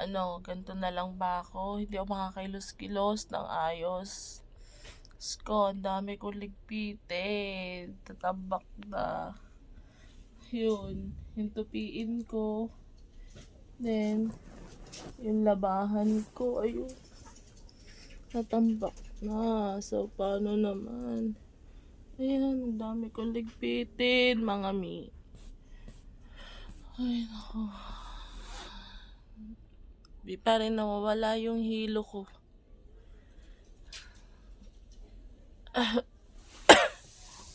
ano, ganito na lang ba ako? Hindi ako makakailos-kilos ng ayos. Diyos ko, ang dami kong ligpitin. Tatabak na. Yun. Yung ko. Then, yung labahan ko. Ayun. Natambak na. So, paano naman? Ayan, ang dami kong ligpitin, mga mi. Ay, nako. Di pa rin nawawala yung hilo ko.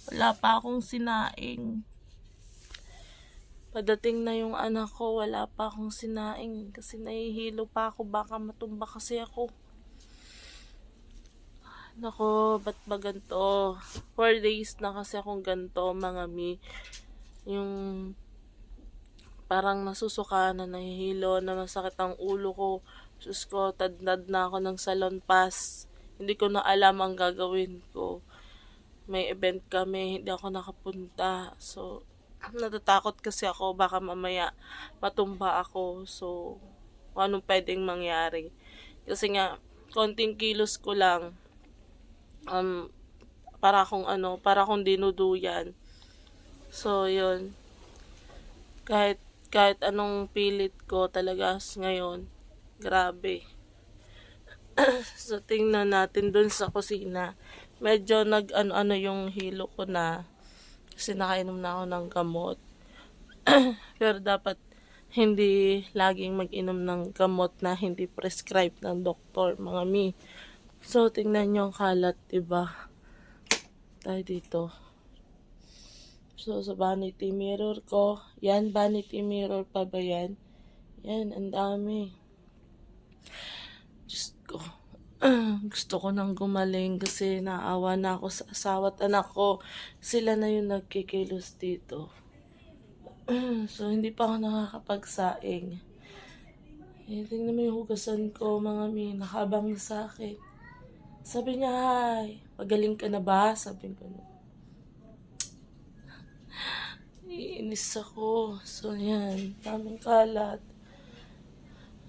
Wala pa akong sinaing. Padating na yung anak ko, wala pa akong sinaing. Kasi nahihilo pa ako, baka matumba kasi ako. Nako, ba't ba ganito? Four days na kasi akong ganito, mga mi. Yung parang nasusuka na nahihilo, na masakit ang ulo ko. Sus ko, tadnad na ako ng salon pass. Hindi ko na alam ang gagawin ko. May event kami, hindi ako nakapunta. So, natatakot kasi ako, baka mamaya matumba ako. So, anong pwedeng mangyari. Kasi nga, konting kilos ko lang, um, para akong ano, para akong dinuduyan. So, yun. Kahit, kahit anong pilit ko talaga ngayon, grabe. so, tingnan natin dun sa kusina. Medyo nag ano-ano yung hilo ko na kasi nakainom na ako ng gamot. Pero dapat hindi laging mag-inom ng gamot na hindi prescribed ng doktor, mga mi. So, tingnan nyo ang kalat, diba? Tayo dito. So, sa vanity mirror ko, yan, vanity mirror pa ba yan? Yan, ang dami. Diyos ko. Gusto ko nang gumaling kasi naawa na ako sa asawa at anak ko. Sila na yung nagkikilos dito. so, hindi pa ako nakakapagsaing. Eh, tingnan mo yung hugasan ko, mga mi, nakabang na sa akin. Sabi niya, hi, magaling ka na ba? Sabi ko, Iinis ako. So, yan. Daming kalat.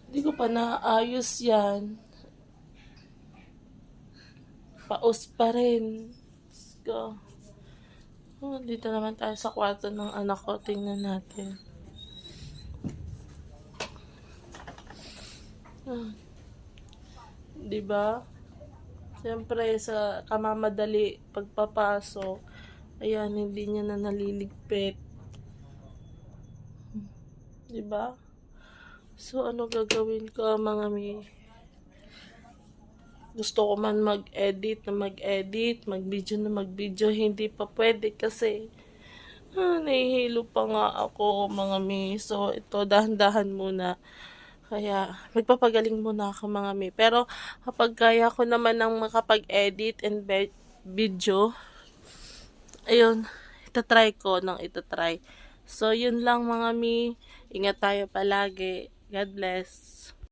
Hindi ko pa naayos yan. Paus pa rin. Let's go. Oh, dito naman tayo sa kwarto ng anak ko. Tingnan natin. Ah. Di ba? Siyempre, sa kamamadali pagpapasok, ayan, hindi niya na naliligpit. Di ba? So, ano gagawin ko, mga mi? Gusto ko man mag-edit na mag-edit, mag-video na mag-video, hindi pa pwede kasi ah, nahihilo pa nga ako, mga mi. So, ito, dahan-dahan muna. Kaya, magpapagaling muna ako, mga mi. Pero, kapag kaya ko naman ng makapag-edit and video, ayun, itatry ko ng itatry. So, yun lang mga mi. Ingat tayo palagi. God bless.